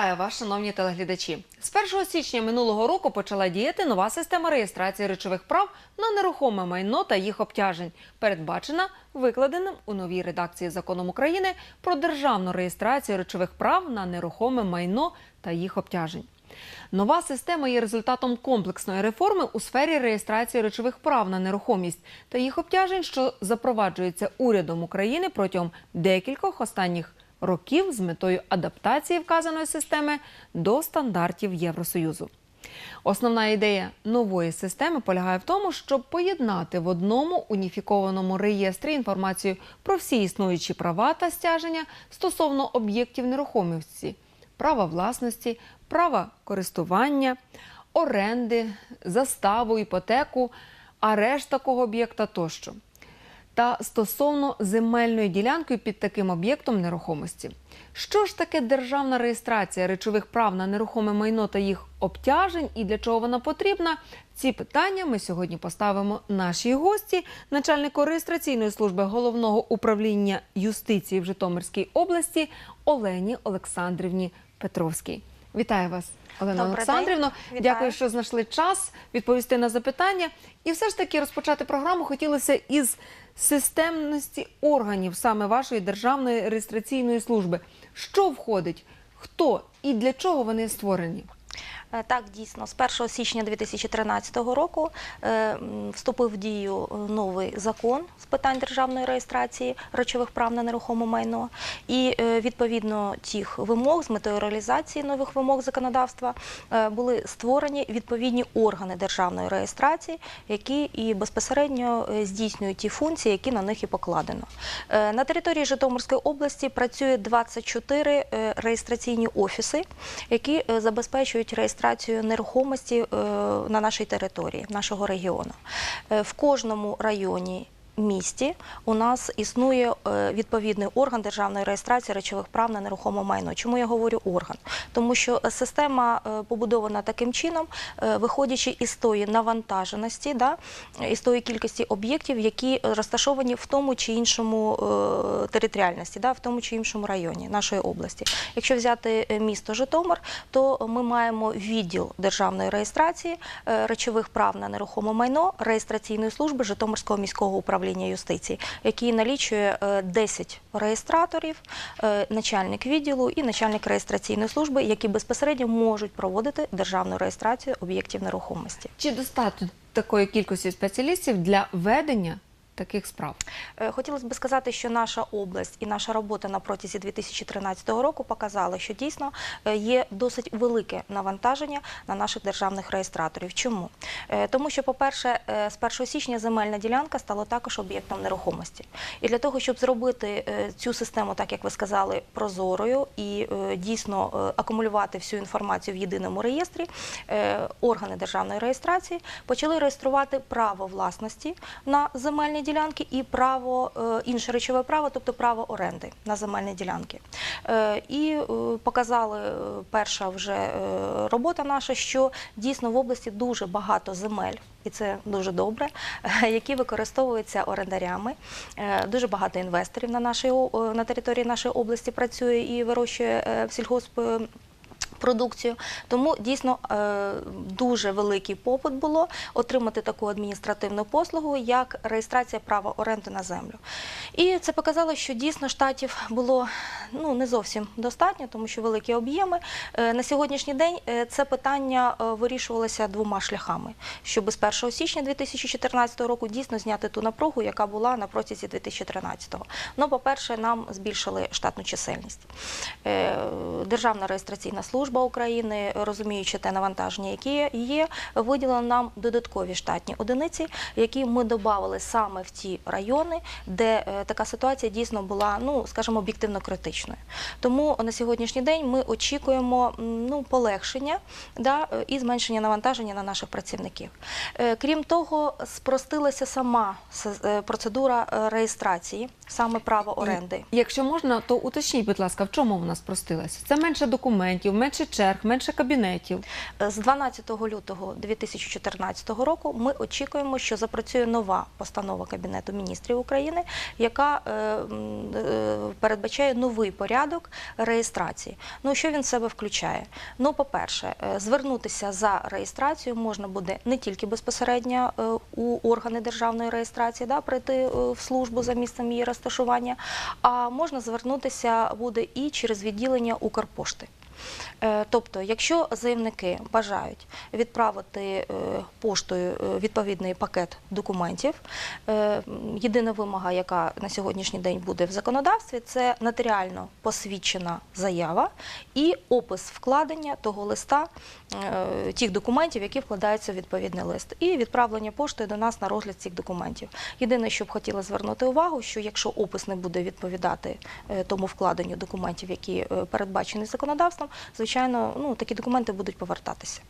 Вітаю вас, шановні телеглядачі. З 1 січня минулого року почала діяти нова система реєстрації речових прав на нерухоме майно та їх обтяжень, передбачена викладеним у новій редакції законом України про державну реєстрацію речових прав на нерухоме майно та їх обтяжень. Нова система є результатом комплексної реформи у сфері реєстрації речових прав на нерухомість та їх обтяжень, що запроваджується урядом України протягом декількох останніх років з метою адаптації вказаної системи до стандартів Євросоюзу. Основна ідея нової системи полягає в тому, щоб поєднати в одному уніфікованому реєстрі інформацію про всі існуючі права та стяження стосовно об'єктів нерухомості, права власності, права користування, оренди, заставу, іпотеку, арешт такого об'єкта тощо та стосовно земельної ділянки під таким об'єктом нерухомості. Що ж таке державна реєстрація речових прав на нерухоме майно та їх обтяжень і для чого вона потрібна? Ці питання ми сьогодні поставимо нашій гості, начальнику реєстраційної служби головного управління юстиції в Житомирській області Олені Олександрівні Петровській. Вітаю вас, Олена Добрий. Олександрівно. Вітаю. Дякую, що знайшли час відповісти на запитання. І все ж таки розпочати програму хотілося із системності органів саме вашої державної реєстраційної служби. Що входить, хто і для чого вони створені? Е, Так, дійсно, з 1 січня 2013 року е, вступив в дію е, новий закон з питань державної реєстрації речових прав на нерухоме майно. І відповідно тих вимог з метою реалізації нових вимог законодавства були створені відповідні органи державної реєстрації, які і безпосередньо здійснюють ті функції, які на них і покладено. На території Житомирської області працює 24 е, реєстраційні офіси, які е, забезпечують реєстрацію нерухомості е, на нашій території, нашого регіону. Е, В кожному районі. Місті у нас існує е, відповідний орган державної реєстрації речових прав на нерухоме майно. Чому я говорю орган? Тому що система е, побудована таким чином, е, виходячи із тої навантаженості, да, із тої кількості об'єктів, які розташовані в тому чи іншому територіальності, да, в тому чи іншому районі нашої області. Якщо взяти місто Житомир, то ми маємо відділ державної реєстрації речових прав на нерухоме майно реєстраційної служби Житомирського міського управління юстиції, який налічує е, 10 реєстраторів, е, начальник відділу і начальник реєстраційної служби, які безпосередньо можуть проводити державну реєстрацію об'єктів нерухомості. Чи достатньо такої кількості спеціалістів для ведення таких справ? Е, Хотілося б сказати, що наша область і наша робота на протязі 2013 року показали, що дійсно е, є досить велике навантаження на наших державних реєстраторів. Чому? Е, Тому що, по-перше, з 1 січня земельна ділянка стала також об'єктом нерухомості. І для того, щоб зробити цю систему, так як ви сказали, прозорою і дійсно акумулювати всю інформацію в єдиному реєстрі, органи державної реєстрації почали реєструвати право власності на земельні ділянки і право е, інше речове право, тобто право оренди на земельні ділянки. Е, І е, показали перша вже робота наша, що дійсно в області дуже багато земель. І це дуже добре, які використовуються орендарями. Дуже багато інвесторів на нашій на території нашої області працює і вирощує сільгосп. Продукцію, тому дійсно е, дуже великий попит було отримати таку адміністративну послугу, як реєстрація права оренди на землю. І це показало, що дійсно штатів було ну не зовсім достатньо, тому що великі об'єми. Е, на сьогоднішній день е, це питання вирішувалося двома шляхами, щоб з 1 січня 2014 року дійсно зняти ту напругу, яка була на протязі 2013-го. Ну, по-перше, нам збільшили штатну чисельність. Державна реєстраційна служба України, розуміючи те навантаження, яке є, виділила нам додаткові штатні одиниці, які ми додали саме в ті райони, де е, така ситуація дійсно була, ну скажімо, об'єктивно критичною. Тому на сьогоднішній день ми очікуємо ну, полегшення да, і зменшення навантаження на наших працівників. Е, Крім того, спростилася сама е, процедура реєстрації, саме право оренди. Якщо можна, то уточніть, будь ласка, в чому вона спростилася? Це менше документів, менше менше черг, менше кабінетів. З 12 лютого 2014 року ми очікуємо, що запрацює нова постанова Кабінету міністрів України, яка е, е, передбачає новий порядок реєстрації. Ну що він в себе включає? Ну, по-перше, е, звернутися за реєстрацією можна буде не тільки безпосередньо е, у органи державної реєстрації, да, прийти е, в службу за місцем її розташування, а можна звернутися буде і через відділення Укрпошти. Е, Тобто, якщо заявники бажають відправити е, поштою е, відповідний пакет документів, єдина вимога, яка на сьогоднішній день буде в законодавстві, це нотаріально посвідчена заява і опис вкладення того листа, тих документів, які вкладаються в відповідний лист, і відправлення поштою до нас на розгляд цих документів. Єдине, що б хотіла звернути увагу, що якщо опис не буде відповідати тому вкладенню документів, які передбачені законодавством, звичайно, ну такі документи будуть повертатися.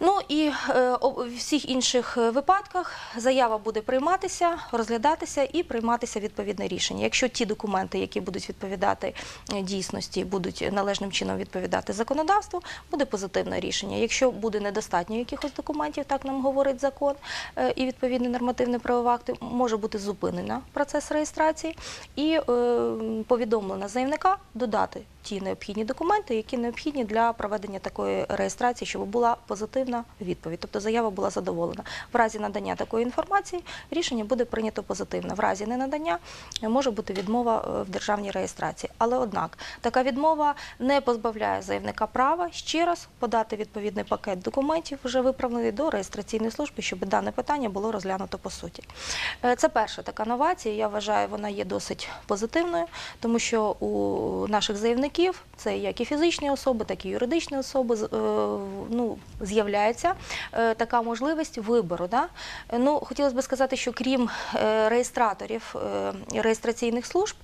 Ну і е, у всіх інших е, випадках заява буде прийматися, розглядатися і прийматися відповідне рішення. Якщо ті документи, які будуть відповідати е, дійсності, будуть належним чином відповідати законодавству, буде позитивне рішення. Якщо буде недостатньо якихось документів, так нам говорить закон е, і відповідний нормативний правовий акт, може бути зупинена процес реєстрації і е, повідомлено заявника додати ті необхідні документи, які необхідні для проведення такої реєстрації, щоб була позитивна відповідь, тобто заява була задоволена. В разі надання такої інформації рішення буде прийнято позитивно. В разі ненадання може бути відмова е, в державній реєстрації. Але однак така відмова не позбавляє заявника права ще раз подати відповідний пакет документів, вже виправлений до реєстраційної служби, щоб дане питання було розглянуто по суті. Е, Це перша така новація. Я вважаю, вона є досить позитивною, тому що у наших заявників це як і фізичні особи, так і юридичні особи. е, Ну, з'являється е, така можливість вибору. Да? Ну, хотілося б сказати, що крім е, реєстраторів реєстраційних служб,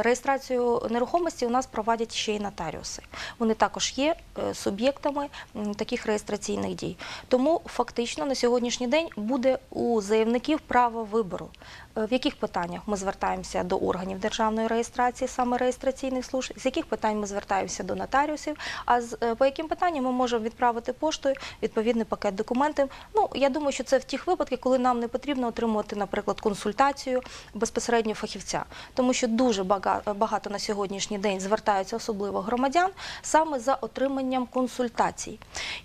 реєстрацію нерухомості у нас проводять ще й нотаріуси. Вони також є суб'єктами таких реєстраційних дій. Тому фактично на сьогоднішній день буде у заявників право вибору. Е, В яких питаннях ми звертаємося до органів державної реєстрації, саме реєстраційних служб, з яких питань ми звертаємося до нотаріусів, а з е, по яким питанням ми можемо відправити поштою відповідний пакет документів. Ну я думаю, що це в тих випадках, коли нам не потрібно отримувати, наприклад, консультацію безпосередньо фахівця, тому що дуже багато на сьогоднішній день звертаються, особливо громадян, саме за отриманням консультацій.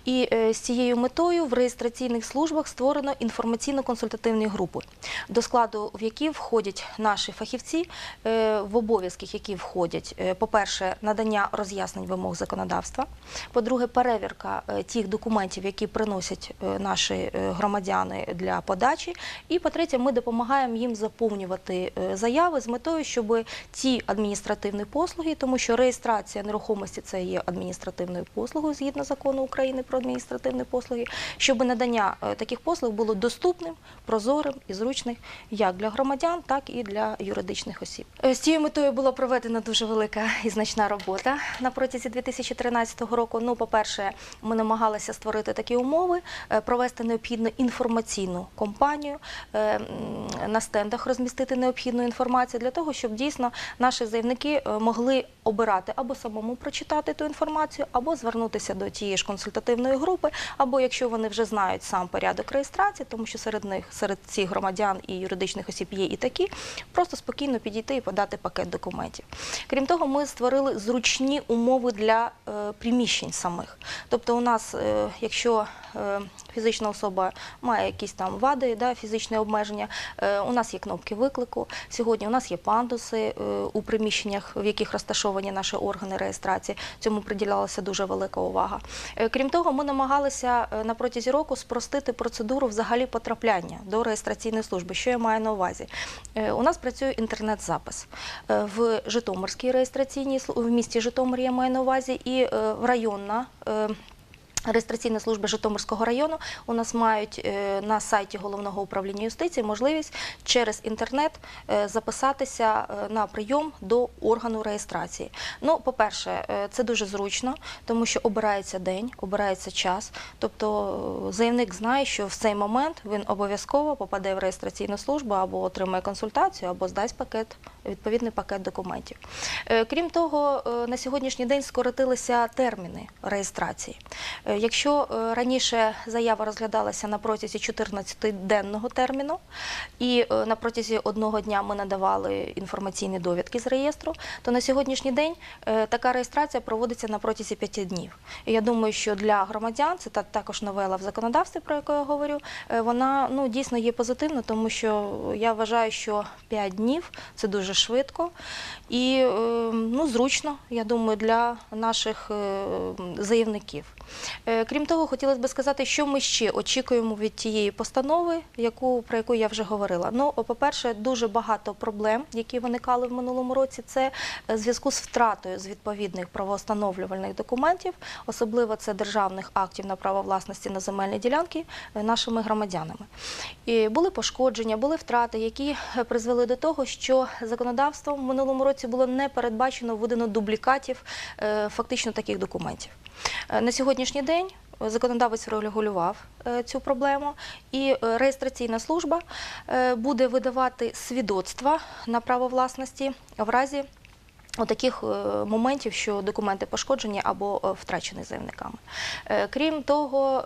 І е, з цією метою в реєстраційних службах створено інформаційно-консультативні групи, до складу в які входять наші фахівці, е, в обов'язки, які входять, е, по-перше, надання роз'яснень вимог законодавства, по-друге, перевірка е, тих документів, які приносять наші громадяни для подачі. І по-третє, ми допомагаємо їм заповнювати заяви з метою, щоб ті адміністративні послуги, тому що реєстрація нерухомості це є адміністративною послугою згідно закону України про адміністративні послуги, щоб надання таких послуг було доступним, прозорим і зручним як для громадян, так і для юридичних осіб. Е, З цією метою була проведена дуже велика і значна робота на протязі 2013 року. Ну, по-перше, ми намагалися створити такі умови, е, провести необхідну інформаційну кампанію, е, на стендах розмістити необхідну інформацію для того, щоб дійсно наші заявники могли обирати або самому прочитати ту інформацію, або звернутися до тієї ж консультативної групи, або якщо вони вже знають сам порядок реєстрації, тому що серед них, серед цих громадян і юридичних осіб є і такі, просто спокійно підійти і подати пакет документів. Крім того, ми створили зручні умови для е, приміщень самих. Тобто, у нас, е, якщо е, фізична особа має якісь там вади, да, фізичне обмеження, е, у нас є кнопки виклику. Сьогодні у нас є пандуси е, у приміщеннях, в яких розташовані наші органи реєстрації. Цьому приділялася дуже велика увага. Е, Крім того, ми намагалися на протязі року спростити процедуру взагалі потрапляння до реєстраційної служби. Що я маю на увазі? У нас працює інтернет-запис в Житомирській реєстраційній в місті Житомир. Я маю на увазі, і районна. Реєстраційна служба Житомирського району у нас мають е, на сайті головного управління юстиції можливість через інтернет е, записатися е, на прийом до органу реєстрації. Ну, по-перше, це дуже зручно, тому що обирається день, обирається час. Тобто заявник знає, що в цей момент він обов'язково попаде в реєстраційну службу або отримає консультацію, або здасть пакет, відповідний пакет документів. Е, Крім того, е, на сьогоднішній день скоротилися терміни реєстрації. Е, Якщо раніше заява розглядалася на протязі 14-денного терміну, і на протязі одного дня ми надавали інформаційні довідки з реєстру, то на сьогоднішній день така реєстрація проводиться на протязі 5 днів. Я думаю, що для громадян це також новела в законодавстві, про яку я говорю, вона ну, дійсно є позитивна, тому що я вважаю, що 5 днів це дуже швидко і е, ну, зручно, я думаю, для наших е, заявників. Е, Крім того, хотілося б сказати, що ми ще очікуємо від тієї постанови, яку, про яку я вже говорила. Ну, по-перше, дуже багато проблем, які виникали в минулому році, це е, в зв'язку з втратою з відповідних правоостановлювальних документів, особливо це державних актів на право власності на земельні ділянки е, нашими громадянами. І були пошкодження, були втрати, які е, призвели до того, що законодавством в минулому році було не передбачено видано дублікатів е, фактично таких документів. Е, На сьогоднішній день законодавець врегулював е, цю проблему, і реєстраційна служба буде видавати свідоцтва на право власності в разі Отаких е, моментів, що документи пошкоджені або втрачені заявниками. Крім того,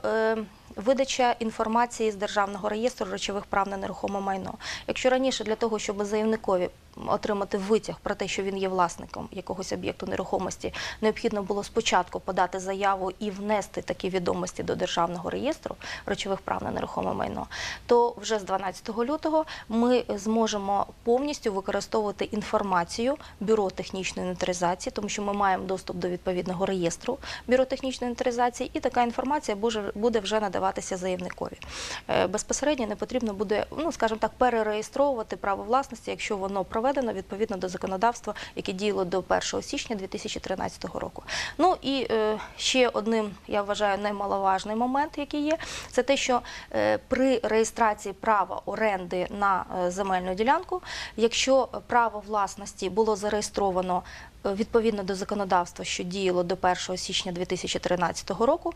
видача інформації з державного реєстру речових прав на нерухоме майно. Якщо раніше для того, щоб заявникові отримати витяг про те, що він є власником якогось об'єкту нерухомості, необхідно було спочатку подати заяву і внести такі відомості до державного реєстру речових прав на нерухоме майно, то вже з 12 лютого ми зможемо повністю використовувати інформацію бюро технічної інвентаризації, тому що ми маємо доступ до відповідного реєстру бюро технічної інвентаризації, і така інформація буде вже надаватися заявникові. Е, Безпосередньо не потрібно буде, ну скажімо так, перереєстровувати право власності, якщо воно проведено відповідно до законодавства, яке діяло до 1 січня 2013 року. Ну і е, ще одним, я вважаю, немаловажний момент, який є, це те, що е, при реєстрації права оренди на е, земельну ділянку, якщо право власності було зареєстровано відповідно до законодавства, що діяло до 1 січня 2013 року.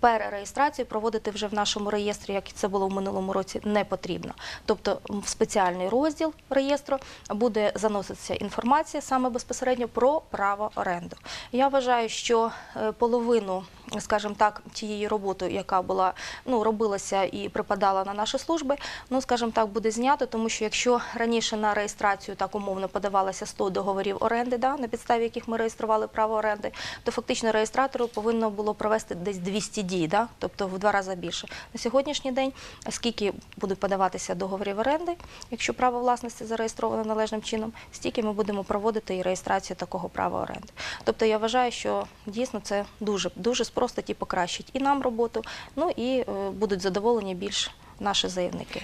Перереєстрацію проводити вже в нашому реєстрі, як це було в минулому році, не потрібно. Тобто в спеціальний розділ реєстру буде заноситися інформація саме безпосередньо про право оренду. Я вважаю, що е, половину, скажімо так, тієї роботи, яка була ну робилася і припадала на наші служби, ну скажімо так, буде знято, тому що якщо раніше на реєстрацію так умовно подавалося 100 договорів оренди, да, на підставі яких ми реєстрували право оренди, то фактично реєстратору повинно було провести десь 200 дій, да, тобто в два рази більше. На сьогоднішній день, скільки будуть подаватися договорів оренди, якщо право власності зареєстровано належним чином, стільки ми будемо проводити і реєстрацію такого права оренди. Тобто я вважаю, що дійсно це дуже дуже спростить ті покращить і нам роботу, ну і е, будуть задоволені більш наші заявники.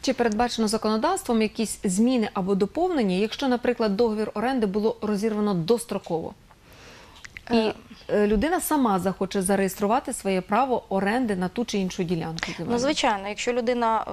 Чи передбачено законодавством якісь зміни або доповнення, якщо, наприклад, договір оренди було розірвано достроково? І Е, е, людина сама захоче зареєструвати своє право оренди на ту чи іншу ділянку. Ну, звичайно, якщо людина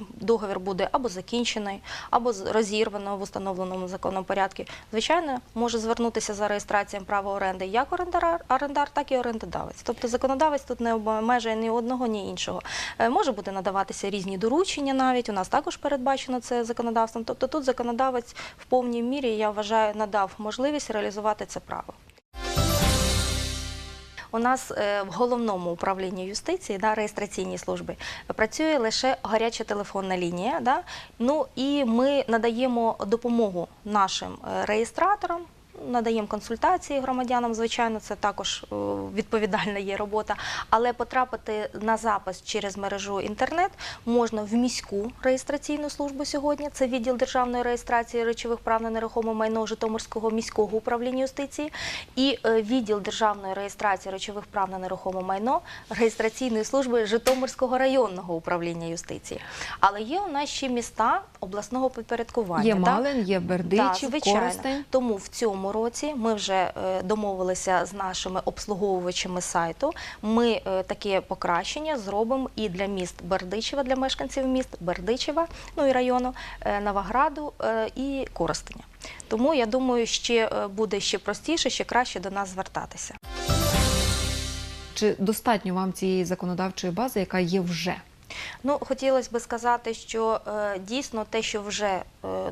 е, договір буде або закінчений, або розірвано в установленому законом порядку, звичайно, може звернутися за реєстрацією права оренди як орендар, орендар, так і орендодавець. Тобто законодавець тут не обмежує ні одного, ні іншого. Е, може бути надаватися різні доручення навіть. У нас також передбачено це законодавством. Тобто тут законодавець в повній мірі, я вважаю, надав можливість реалізувати це право. У нас е, в головному управлінні юстиції, да, реєстраційній службі, працює лише гаряча телефонна лінія. Да? Ну і ми надаємо допомогу нашим е, реєстраторам. Надаємо консультації громадянам, звичайно, це також е, відповідальна є робота. Але потрапити на запис через мережу інтернет можна в міську реєстраційну службу сьогодні. Це відділ державної реєстрації речових прав на нерухоме майно Житомирського міського управління юстиції і е, відділ державної реєстрації речових прав на нерухоме майно реєстраційної служби Житомирського районного управління юстиції. Але є у нас ще міста обласного підпорядкування. Є так? Малин, є Бердичів. Коростень. Тому в цьому році ми вже е, домовилися з нашими обслуговувачами сайту. Ми е, таке покращення зробимо і для міст Бердичева, для мешканців міст Бердичева, ну і району е, Новограду і Коростеня. Тому я думаю, ще буде ще простіше, ще краще до нас звертатися. Чи достатньо вам цієї законодавчої бази, яка є вже? Ну, хотілося би сказати, що е, дійсно те, що вже е,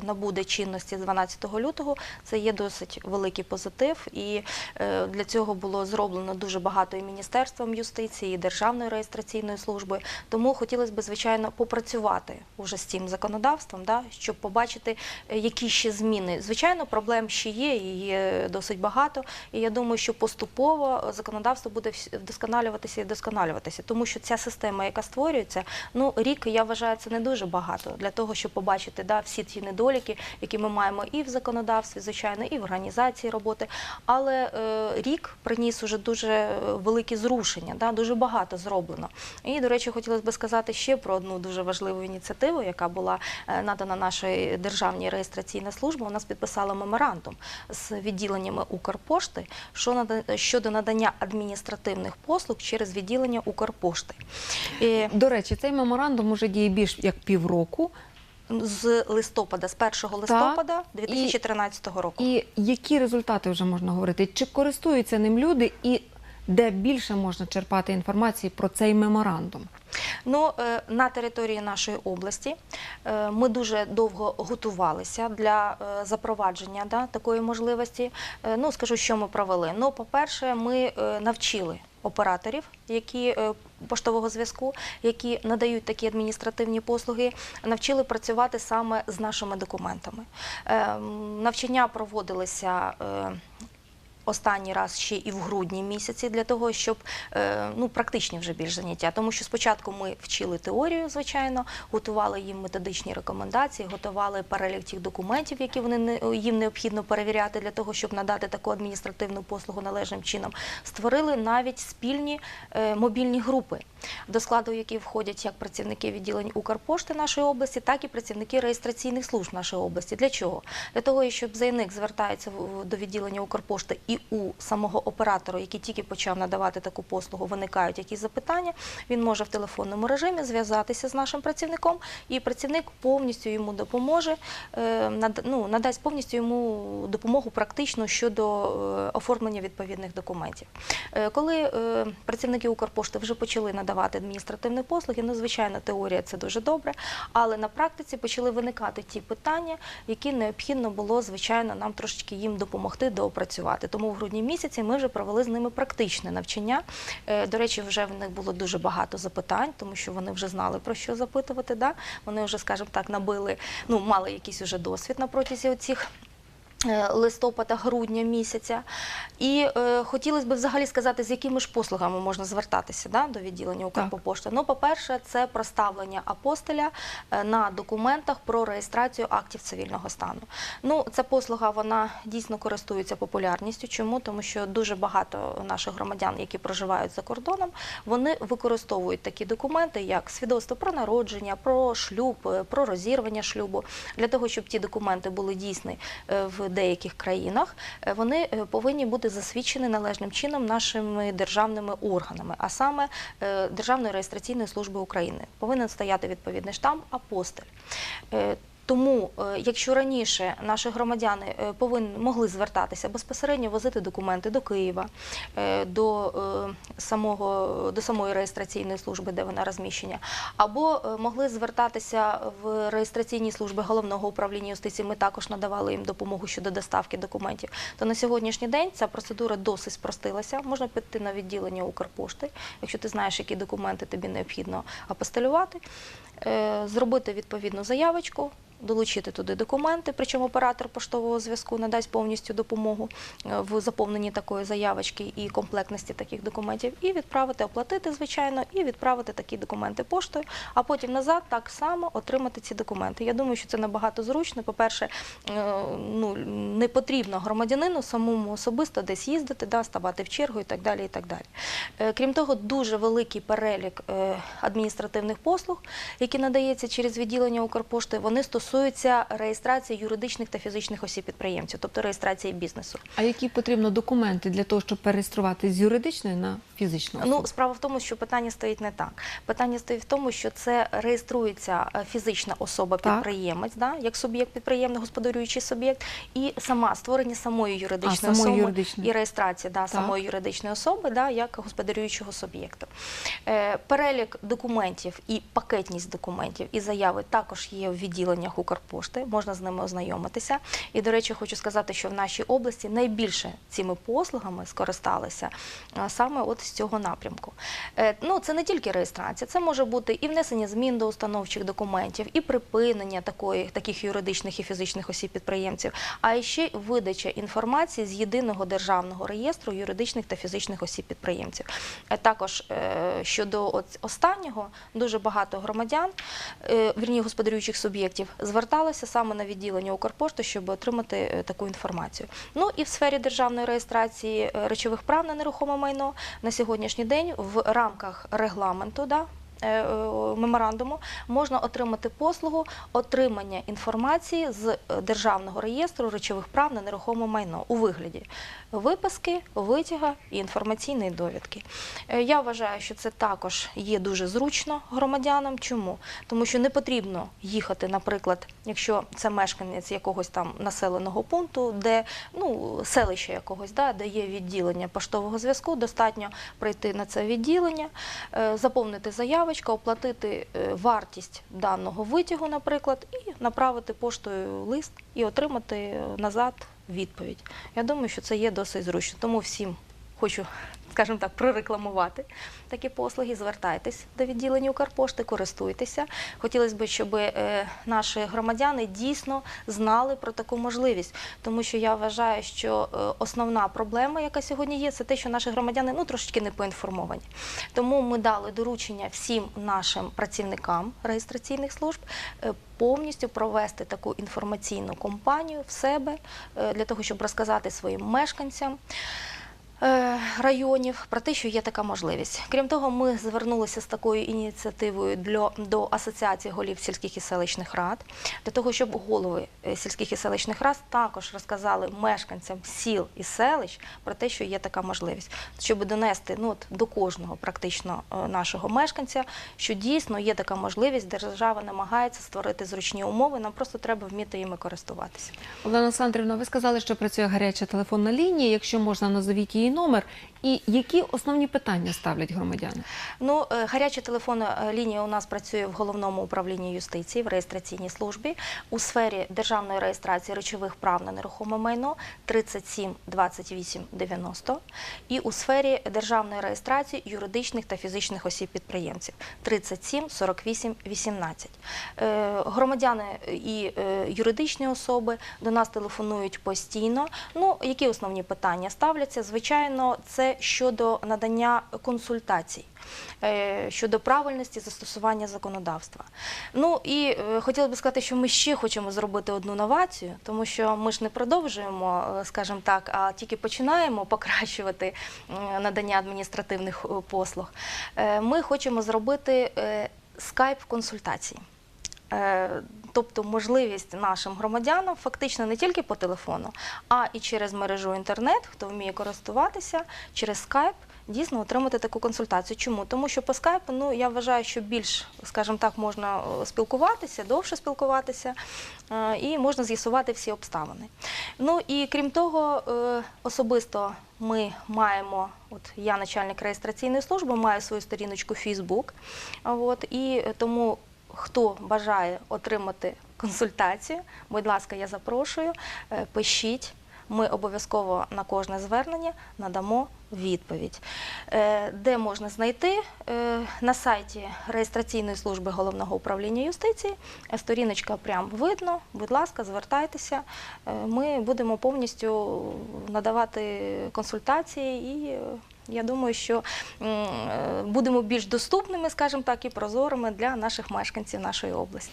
набуде чинності з 12 лютого, це є досить великий позитив, і е, для цього було зроблено дуже багато і Міністерством юстиції, і Державною реєстраційною службою. Тому хотілося б, звичайно, попрацювати уже з цим законодавством, да, щоб побачити, які ще зміни. Звичайно, проблем ще є, і є досить багато. І я думаю, що поступово законодавство буде вдосконалюватися і вдосконалюватися, тому що ця система, яка створюється, ну рік я вважаю, це не дуже багато для того, щоб побачити да, всі ті недоліки, які ми маємо і в законодавстві, звичайно, і в організації роботи. Але е, рік приніс уже дуже е, великі зрушення, да, дуже багато зроблено. І, до речі, хотілося б сказати ще про одну дуже важливу ініціативу, яка була е, надана нашій державній реєстраційній службі. У нас підписала меморандум з відділеннями Укрпошти щодо надання адміністративних послуг через відділення Укрпошти. І До речі, цей меморандум уже діє більш як півроку. з листопада, з 1 листопада 2013 року. І які результати вже можна говорити? Чи користуються ним люди, і де більше можна черпати інформації про цей меморандум? Ну, е, на території нашої області е, ми дуже довго готувалися для е, запровадження да, такої можливості. Ну, скажу, що ми провели. Ну, по-перше, ми навчили операторів, які е, поштового зв'язку, які надають такі адміністративні послуги, навчили працювати саме з нашими документами. Е, Навчання проводилися. Останній раз ще і в грудні місяці для того, щоб е, ну практичні вже більш заняття. Тому що спочатку ми вчили теорію, звичайно, готували їм методичні рекомендації, готували перелік тих документів, які вони їм необхідно перевіряти для того, щоб надати таку адміністративну послугу належним чином. Створили навіть спільні е, мобільні групи, до складу яких входять як працівники відділень Укрпошти нашої області, так і працівники реєстраційних служб нашої області. Для чого? Для того, щоб заявник звертається до відділення Укрпошти і у самого оператора, який тільки почав надавати таку послугу, виникають якісь запитання. Він може в телефонному режимі зв'язатися з нашим працівником, і працівник повністю йому допоможе, е, ну, надасть повністю йому допомогу практично щодо е, оформлення відповідних документів. Е, Коли працівники Укрпошти вже почали надавати адміністративні послуги, ну, звичайно, теорія це дуже добре, але на практиці почали виникати ті питання, які необхідно було, звичайно, нам трошечки їм допомогти доопрацювати. Тому в грудні місяці ми вже провели з ними практичне навчання. Е, До речі, вже в них було дуже багато запитань, тому що вони вже знали про що запитувати. Да? Вони вже, скажімо так, набили, ну, мали якийсь уже досвід на протязі оцих е, листопада-грудня місяця. І е, хотілося б взагалі сказати, з якими ж послугами можна звертатися да, до відділення Укрпошти. Ну, по-перше, це проставлення апостиля е, на документах про реєстрацію актів цивільного стану. Ну, ця послуга вона дійсно користується популярністю. Чому? Тому що дуже багато наших громадян, які проживають за кордоном, вони використовують такі документи, як свідоцтво про народження, про шлюб, е, про розірвання шлюбу. Для того, щоб ті документи були дійсні е, в деяких країнах, е, вони е, повинні бути засвідчені належним чином нашими державними органами, а саме Державної реєстраційної служби України. Повинен стояти відповідний штамп апостиль. Тому, е, якщо раніше наші громадяни е, повинні могли звертатися безпосередньо возити документи до Києва, е, до самої реєстраційної служби, де вона розміщена, або могли звертатися в реєстраційні служби головного управління юстиції. Ми також надавали їм допомогу щодо доставки документів. То на сьогоднішній день ця процедура досить спростилася. Можна піти на відділення Укрпошти, якщо ти знаєш, які документи тобі необхідно апостилювати, е, зробити відповідну заявочку. Долучити туди документи, причому оператор поштового зв'язку надасть повністю допомогу е, в заповненні такої заявочки і комплектності таких документів, і відправити, оплатити, звичайно, і відправити такі документи поштою, а потім назад так само отримати ці документи. Я думаю, що це набагато зручно. По-перше, е, ну, не потрібно громадянину самому особисто десь їздити, да, ставати в чергу і так далі. І так далі. Е, Крім того, дуже великий перелік е, адміністративних послуг, які надається через відділення Укрпошти, вони стосуються реєстрації юридичних та фізичних осіб підприємців, тобто реєстрації бізнесу. А які потрібно документи для того, щоб переєструвати з юридичної на фізичну особу? Ну, справа в тому, що питання стоїть не так. Питання стоїть в тому, що це реєструється е, фізична особа-підприємець, да, як суб'єкт підприємний, господарюючий суб'єкт, і сама створення самої юридичної самої особи юридичної. і реєстрація да, самої юридичної особи да, як господарюючого суб'єкту. Е, перелік документів і пакетність документів і заяви також є в відділеннях Укрпошти, можна з ними ознайомитися. І, до речі, хочу сказати, що в нашій області найбільше цими послугами скористалися саме от з цього напрямку. Е, Ну, це не тільки реєстрація, це може бути і внесення змін до установчих документів, і припинення такої, таких юридичних і фізичних осіб підприємців, а ще видача інформації з єдиного державного реєстру юридичних та фізичних осіб підприємців. Е, Також е, щодо останнього, дуже багато громадян, е, вірні господарюючих суб'єктів, зверталися саме на відділення Укрпошти, щоб отримати е, таку інформацію. Ну і в сфері державної реєстрації е, речових прав на нерухоме майно на сьогоднішній день в рамках регламенту. Да, Меморандуму можна отримати послугу отримання інформації з е, державного реєстру речових прав на нерухоме майно у вигляді виписки, витяга і інформаційної довідки. Е, Я вважаю, що це також є дуже зручно громадянам. Чому? Тому що не потрібно їхати, наприклад, якщо це мешканець якогось там населеного пункту, де ну селища якогось, да, де є відділення поштового зв'язку, достатньо прийти на це відділення, е, заповнити заявочку, оплатити е, вартість даного витягу, наприклад, і направити поштою лист і отримати назад відповідь. Я думаю, що це є досить зручно. Тому всім хочу, скажімо так, прорекламувати такі послуги. Звертайтесь до відділення Укрпошти, користуйтеся. Хотілося б, щоб е, наші громадяни дійсно знали про таку можливість, тому що я вважаю, що е, основна проблема, яка сьогодні є, це те, що наші громадяни ну трошечки не поінформовані. Тому ми дали доручення всім нашим працівникам реєстраційних служб е, повністю провести таку інформаційну кампанію в себе для того, щоб розказати своїм мешканцям. Е, Районів про те, що є така можливість. Крім того, ми звернулися з такою ініціативою для, до Асоціації голів сільських і селищних рад, для того, щоб голови е, сільських і селищних рад також розказали мешканцям сіл і селищ про те, що є така можливість, щоб донести ну, от, до кожного практично е, нашого мешканця, що дійсно є така можливість, держава намагається створити зручні умови, нам просто треба вміти їми користуватися. Олена Олександрівна, ви сказали, що працює гаряча телефонна лінія. Якщо можна, назовіть її номер. І які основні питання ставлять громадяни? Ну, е, гаряча телефонна е, лінія у нас працює в головному управлінні юстиції в реєстраційній службі у сфері державної реєстрації речових прав на нерухоме майно 37 28 90 і у сфері державної реєстрації юридичних та фізичних осіб підприємців 37 48 18. Е, Громадяни і е, юридичні особи до нас телефонують постійно. Ну, які основні питання ставляться? Звичайно, це щодо надання консультацій. е, Щодо правильності застосування законодавства. Ну і е, хотіла б сказати, що ми ще хочемо зробити одну новацію, тому що ми ж не продовжуємо, е, скажімо так, а тільки починаємо покращувати надання адміністративних послуг. Ми хочемо зробити скайп-консультації. Тобто можливість нашим громадянам фактично не тільки по телефону, а і через мережу інтернет, хто вміє користуватися, через скайп дійсно отримати таку консультацію. Чому? Тому що по скайпу, ну я вважаю, що більш, скажімо так, можна е, спілкуватися, довше спілкуватися, е, і можна з'ясувати всі обставини. Ну і крім того, е, особисто ми маємо, от я начальник реєстраційної служби, маю свою сторіночку Facebook, от, і тому хто бажає отримати консультацію, будь ласка, я запрошую, е, пишіть. Ми обов'язково на кожне звернення надамо відповідь. Е, Де можна знайти? Е, На сайті реєстраційної служби головного управління юстиції. Сторіночка прям видно. Будь ласка, звертайтеся. Ми будемо повністю надавати консультації і. Я думаю, що е, будемо більш доступними, скажімо так, і прозорими для наших мешканців нашої області.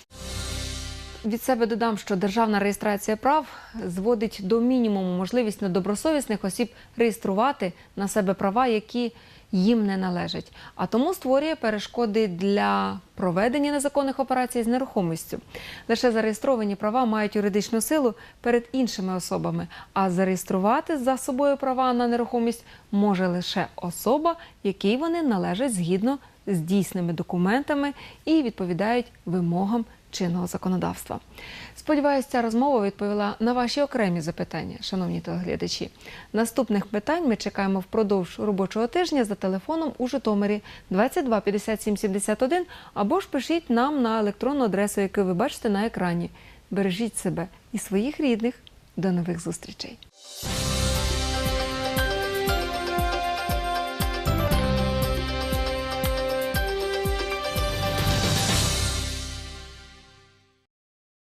Від себе додам, що державна реєстрація прав зводить до мінімуму можливість недобросовісних осіб реєструвати на себе права, які їм не належать, а тому створює перешкоди для проведення незаконних операцій з нерухомістю. Лише зареєстровані права мають юридичну силу перед іншими особами, а зареєструвати за собою права на нерухомість може лише особа, якій вони належать згідно з дійсними документами і відповідають вимогам чинного законодавства. Сподіваюся, ця розмова відповіла на ваші окремі запитання, шановні телеглядачі. Наступних питань ми чекаємо впродовж робочого тижня за телефоном у Житомирі 22 57 71 або ж пишіть нам на електронну адресу, яку ви бачите на екрані. Бережіть себе і своїх рідних. До нових зустрічей!